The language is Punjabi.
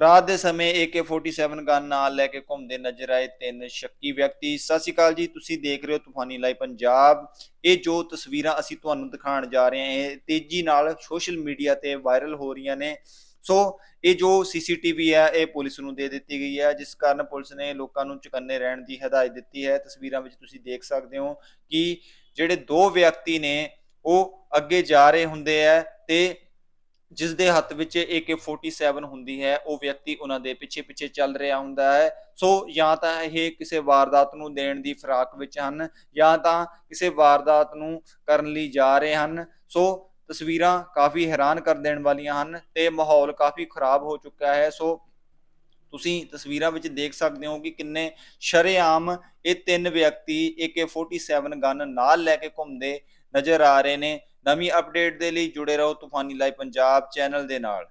ਰਾਤ ਦੇ ਸਮੇਂ AK47 ਗਨ ਨਾਲ ਲੈ ਕੇ ਘੁੰਮਦੇ ਨਜ਼ਰ ਆਏ ਤਿੰਨ ਸ਼ੱਕੀ ਵਿਅਕਤੀ। ਸਤਿ ਸ਼੍ਰੀ ਅਕਾਲ ਜੀ, ਤੁਸੀਂ ਦੇਖ ਰਹੇ ਹੋ ਤੂਫਾਨੀ ਲਾਈਵ ਪੰਜਾਬ। ਇਹ ਜੋ ਤਸਵੀਰਾਂ ਅਸੀਂ ਤੁਹਾਨੂੰ ਦਿਖਾਉਣ ਜਾ ਰਹੇ ਹਾਂ, ਇਹ ਤੇਜ਼ੀ ਨਾਲ ਸੋਸ਼ਲ ਮੀਡੀਆ ਤੇ ਵਾਇਰਲ ਹੋ ਰਹੀਆਂ ਨੇ। ਸੋ ਇਹ ਜੋ ਸੀਸੀਟੀਵੀ ਹੈ, ਇਹ ਪੁਲਿਸ ਨੂੰ ਦੇ ਦਿੱਤੀ ਗਈ ਹੈ, ਜਿਸ ਕਾਰਨ ਪੁਲਿਸ ਨੇ ਲੋਕਾਂ ਨੂੰ ਚੁਕੰਨੇ ਰਹਿਣ ਦੀ ਹਦਾਇਤ ਦਿੱਤੀ ਹੈ। ਤਸਵੀਰਾਂ ਵਿੱਚ ਤੁਸੀਂ ਦੇਖ ਸਕਦੇ ਹੋ ਕਿ ਜਿਹੜੇ ਦੋ ਵਿਅਕਤੀ ਨੇ, ਉਹ ਅੱਗੇ ਜਾ ਰਹੇ ਹੁੰਦੇ ਆ ਤੇ ਜਿਸ ਦੇ ਹੱਥ ਵਿੱਚ AK47 ਹੁੰਦੀ ਹੈ, ਉਹ ਵਿਅਕਤੀ ਉਹਨਾਂ ਦੇ ਪਿੱਛੇ ਪਿੱਛੇ ਚੱਲ ਰਿਹਾ ਹੁੰਦਾ ਹੈ। ਸੋ ਜਾਂ ਤਾਂ ਇਹ ਕਿਸੇ ਵਾਰਦਾਤ ਨੂੰ ਦੇਣ ਦੀ ਫਰਾਕ ਵਿੱਚ ਹਨ, ਜਾਂ ਤਾਂ ਕਿਸੇ ਵਾਰਦਾਤ ਨੂੰ ਕਰਨ ਲਈ ਜਾ ਰਹੇ ਹਨ। ਸੋ ਤਸਵੀਰਾਂ ਕਾਫੀ ਹੈਰਾਨ ਕਰ ਦੇਣ ਵਾਲੀਆਂ ਹਨ ਤੇ ਮਾਹੌਲ ਕਾਫੀ ਖਰਾਬ ਹੋ ਚੁੱਕਾ ਹੈ। ਸੋ ਤੁਸੀਂ ਤਸਵੀਰਾਂ ਵਿੱਚ ਦੇਖ ਸਕਦੇ ਹੋ ਕਿ ਕਿੰਨੇ ਸ਼ਰੇਆਮ ਇਹ ਤਿੰਨ ਵਿਅਕਤੀ AK47 ਗਨ ਨਾਲ ਲੈ ਕੇ ਘੁੰਮਦੇ ਨਜ਼ਰ ਆ ਰਹੇ ਨੇ। ਨਵੀਂ ਅਪਡੇਟ ਦੇ ਲਈ ਜੁੜੇ ਰਹੋ ਤੂਫਾਨੀ ਲਾਈਵ ਪੰਜਾਬ ਚੈਨਲ ਦੇ ਨਾਲ।